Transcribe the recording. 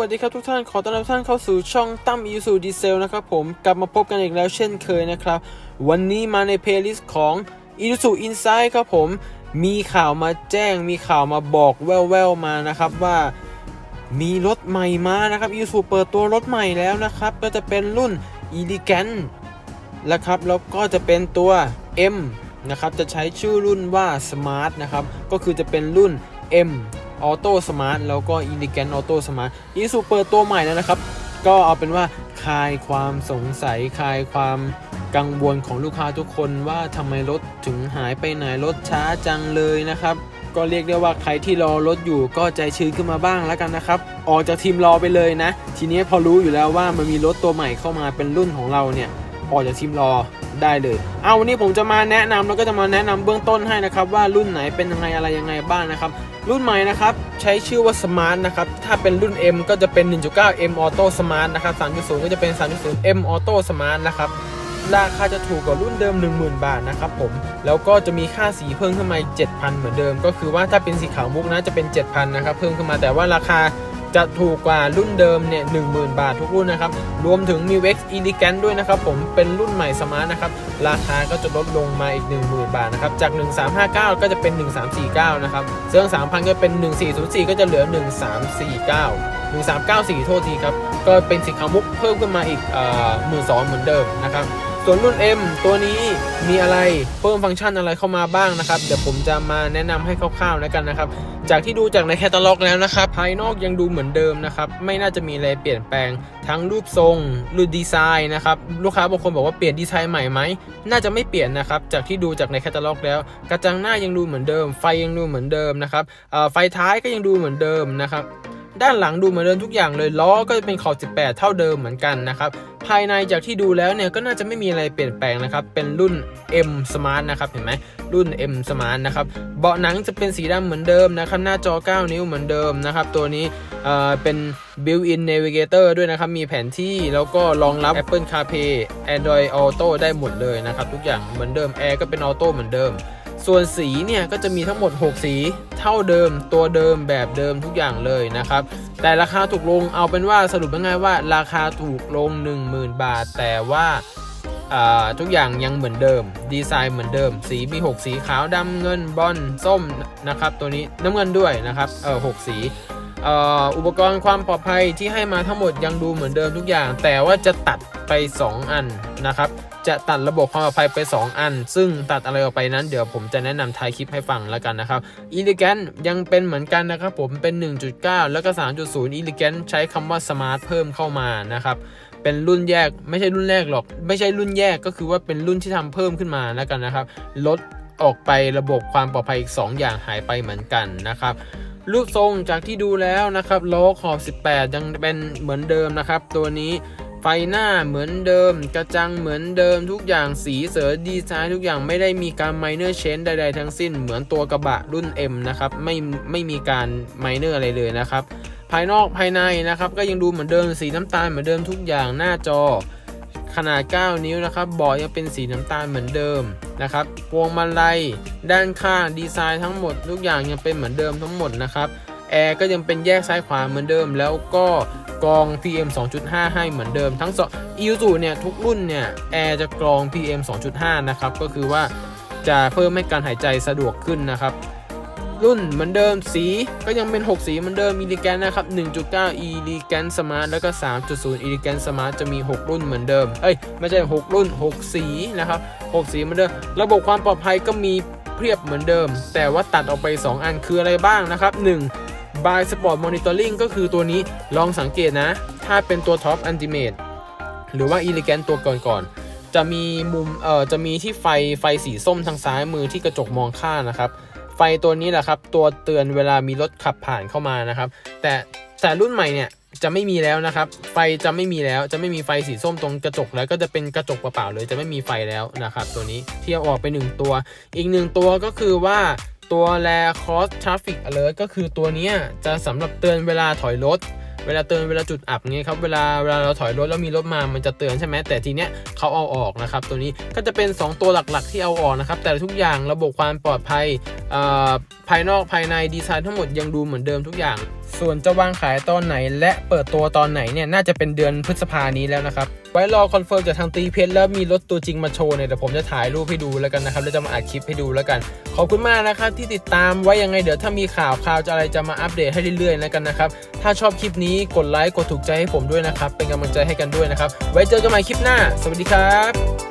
วัสดีครับทุกท่านขอต้อนรับท่านเข้าสู่ช่องตั้มอีสูดีเซลนะครับผมกลับมาพบกันอีกแล้วเช่นเคยนะครับ วันนี้มาในเพลย์ลิสต์ของอีสูอินไซด์ครับผมมีข่าวมาแจ้ง มีข่าวมาบอกแว่วๆมานะครับว่ามีรถใหม่มานะครับอีสูเปิดตัวรถใหม่แล้วนะครับ ก็จะเป็นรุ่น e l e g a n t แล้วครับแล้วก็จะเป็นตัว M นะครับจะใช้ชื่อรุ่นว่า Smart นะครับก็คือจะเป็นรุ่น M Auto Smart แล้วก็ Elegant Auto Smart อีซูเปิดตัวใหม่แล้วนะครับ ก็เอาเป็นว่าคลายความสงสัยคลายความกังวลของลูกค้าทุกคนว่าทำไมรถถึงหายไปไหนรถช้าจังเลยนะครับ ก็เรียกได้ว่าใครที่รอรถอยู่ก็ใจชื้นขึ้นมาบ้างแล้วกันนะครับ ออกจากทีมรอไปเลยนะ ทีนี้พอรู้อยู่แล้วว่ามันมีรถตัวใหม่เข้ามาเป็นรุ่นของเราเนี่ยออกจากทีมรอได้เลย เอาวันนี้ผมจะมาแนะนำแล้วก็จะมาแนะนำเบื้องต้นให้นะครับ ว่ารุ่นไหนเป็นยังไงอะไรยังไงบ้างนะครับ รุ่นใหม่นะครับ ใช้ชื่อว่า Smart นะครับ ถ้าเป็นรุ่น M ก็จะเป็น 1.9 M Auto Smart นะครับ 3.0 ก็จะเป็น 3.0 M Auto Smart นะครับ ราคาจะถูกกว่ารุ่นเดิม 10,000 บาทนะครับผม แล้วก็จะมีค่าสีเพิ่มขึ้นมา7,000 เหมือนเดิม ก็คือว่าถ้าเป็นสีขาวมุกนะจะเป็น 7,000 นะครับ เพิ่มขึ้นมาแต่ว่าราคา จะถูกกว่ารุ่นเดิมเนี่ย10,000บาททุกรุ่นนะครับ รวมถึงมี Vex Elegant ด้วยนะครับผมเป็นรุ่นใหม่สมาร์ทนะครับ ราคาก็จะลดลงมาอีก 10,000 บาทนะครับ จาก 1359 ก็จะเป็น 1349 นะครับเสื้อ3,000 ก็เป็น 1404 ก็จะเหลือ 1349 1394 โทษทีครับ ก็เป็นสีขามุกเพิ่มขึ้นมาอีกเอ่อ12,000เหมือนเดิมนะครับ ส่วนรุ่น M ตัวนี้มีอะไรเพิ่มฟังก์ชันอะไรเข้ามาบ้างนะครับ เดี๋ยวผมจะมาแนะนำให้คร่าวๆแล้วกันนะครับ จากที่ดูจากในแคตตาล็อกแล้วนะครับ ภายนอกยังดูเหมือนเดิมนะครับ ไม่น่าจะมีอะไรเปลี่ยนแปลงทั้งรูปทรงรูปดีไซน์นะครับ ลูกค้าบางคนบอกว่าเปลี่ยนดีไซน์ใหม่ไหม น่าจะไม่เปลี่ยนนะครับ จากที่ดูจากในแคตตาล็อกแล้ว กระจังหน้ายังดูเหมือนเดิม ไฟยังดูเหมือนเดิมนะครับไฟท้ายก็ยังดูเหมือนเดิมนะครับ ด้านหลังดูเหมือนเดิมทุกอย่างเลยล้อก็จะเป็นขอบ 18 เท่าเดิมเหมือนกันนะครับภายในจากที่ดูแล้วเนี่ยก็น่าจะไม่มีอะไรเปลี่ยนแปลงนะครับเป็นรุ่น M Smart นะครับเห็นไหมรุ่น M Smart นะครับเบาะหนังจะเป็นสีดำเหมือนเดิมนะครับหน้าจอ 9 นิ้วเหมือนเดิมนะครับตัวนี้เอ่อเป็น built-in navigator ด้วยนะครับ มีแผนที่แล้วก็รองรับ Apple CarPlay Android Auto ได้หมดเลยนะครับ ทุกอย่างเหมือนเดิม Air ก็เป็นออโต้เหมือนเดิม ส่วนสีเนี่ยก็จะมีทั้งหมด 6 สีเท่าเดิมตัวเดิมแบบเดิมทุกอย่างเลยนะครับแต่ราคาถูกลงเอาเป็นว่าสรุปง่ายๆว่า ราคาถูกลง 10,000 บาท แต่ว่าทุกอย่างยังเหมือนเดิม ดีไซน์เหมือนเดิม สีมี 6 สีขาวดำเงินบอลส้มนะครับตัวนี้น้ำเงินด้วยนะครับเออหกสีอุปกรณ์ความปลอดภัยที่ให้มาทั้งหมดยังดูเหมือนเดิมทุกอย่าง แต่ว่าจะตัดไป 2 อันนะครับ จะตัดระบบความปลอดภัยไป 2 อัน ซึ่งตัดอะไรออกไปนั้นเดี๋ยวผมจะแนะนำท้ายคลิปให้ฟังแล้วกันนะครับ Elegant ยังเป็นเหมือนกันนะครับผมเป็น 1.9 แล้วก็ 3.0 Elegant ใช้คำว่า Smart เพิ่มเข้ามานะครับเป็นรุ่นแยกไม่ใช่รุ่นแรกหรอก ไม่ใช่รุ่นแยกก็คือว่าเป็นรุ่นที่ทำเพิ่มขึ้นมาแล้วกันนะครับลดออกไประบบความปลอดภัยอีก 2 อย่างหายไปเหมือนกันนะครับรูปทรงจากที่ดูแล้วนะครับล้อขอบ 18 ยังเป็นเหมือนเดิมนะครับ ตัวนี้ ไฟหน้าเหมือนเดิม กระจังเหมือนเดิมทุกอย่างสีเสือดีไซน์ทุกอย่างไม่ได้มีการ minor change ใด ๆ ทั้งสิ้นเหมือนตัวกระบะรุ่น M นะครับไม่ไม่มีการ minor อะไรเลยนะครับ ภายนอกภายในนะครับก็ยังดูเหมือนเดิมสีน้ำตาลเหมือนเดิมทุกอย่างหน้าจอขนาด 9 นิ้วนะครับเบาะยังเป็นสีน้ำตาลเหมือนเดิมนะครับพวงมาลัยด้านข้างดีไซน์ทั้งหมด ทุกอย่างยังเป็นเหมือนเดิมทั้งหมดนะครับแอร์ก็ยังเป็นแยกซ้ายขวาเหมือนเดิม แล้วก็ กรอง PM 2.5 ให้เหมือนเดิมทั้งสองอีซูเนี่ยทุกรุ่นเนี่ยแอร์จะกรอง PM 2.5 นะครับก็คือว่าจะเพิ่มให้การหายใจสะดวกขึ้นนะครับ รุ่นเหมือนเดิมสีก็ยังเป็น 6 สีเหมือนเดิม e l e g a n t นะครับ 1.9 e l e g a n t Smart แล้วก็ 3.0 e l e g a n t Smart จะมี 6 รุ่นเหมือนเดิม เอ้ย ไม่ใช่ 6 รุ่น 6 สีนะครับ 6 สีเหมือนเดิม ระบบความปลอดภัยก็มีเพียบเหมือนเดิม แต่ว่าตัดออกไป 2 อันคืออะไรบ้างนะครับ 1 by Sport Monitoring ก็คือตัวนี้ลองสังเกตนะ ถ้าเป็นตัว Top Ultimate หรือว่า e l e g a n t ตัวก่อนๆจะมีมุมเอ่อจะมีที่ไฟไฟสีส้มทางซ้ายมือที่กระจกมองข้างนะครับ ไฟตัวนี้แหละครับ ตัวเตือนเวลามีรถขับผ่านเข้ามานะครับ แต่แต่รุ่นใหม่เนี่ยจะไม่มีแล้วนะครับ ไฟจะไม่มีแล้วจะไม่มีไฟสีส้มตรงกระจกแล้วก็จะเป็นกระจกเปล่าๆเลยจะไม่มีไฟแล้วนะครับ ตัวนี้ที่เอาออกไปหนึ่งตัว อีกหนึ่งตัวก็คือว่า ตัวแล cross traffic alert ก็คือตัวนี้จะสำหรับเตือนเวลาถอยรถ เวลาเตือนเวลาจุดอับเงี้ยครับ เวลาเวลาเราถอยรถแล้วมีรถมา มันจะเตือนใช่ไหมแต่ทีเนี้ยเขาเอาออกนะครับ ตัวนี้ก็จะเป็น 2 ตัวหลักๆ ที่เอาออกนะครับ แต่ทุกอย่างระบบความปลอดภัยอ่อภายนอกภายในดีไซน์ทั้งหมดยังดูเหมือนเดิมทุกอย่าง ส่วนจะวางขายตอนไหน และเปิดตัวตอนไหนเนี่ยน่าจะเป็นเดือนพฤษภานี้แล้วนะครับ ไว้รอคอนเฟิร์มจากทางตีเพชรแล้วมีรถตัวจริงมาโชว์เนี่ยเดี๋ยวผมจะถ่ายรูปให้ดูแล้วกันนะครับแล้วจะมาอัดคลิปให้ดูแล้วกัน ขอบคุณมากนะครับที่ติดตามไว้ยังไงเดี๋ยวถ้ามีข่าวข่าวจะอะไรจะมาอัปเดตให้เรื่อยๆแล้วกันนะครับถ้าชอบคลิปนี้กดไลค์กดถูกใจให้ผมด้วยนะครับเป็นกำลังใจให้กันด้วยนะครับไว้เจอกันใหม่คลิปหน้า สวัสดีครับ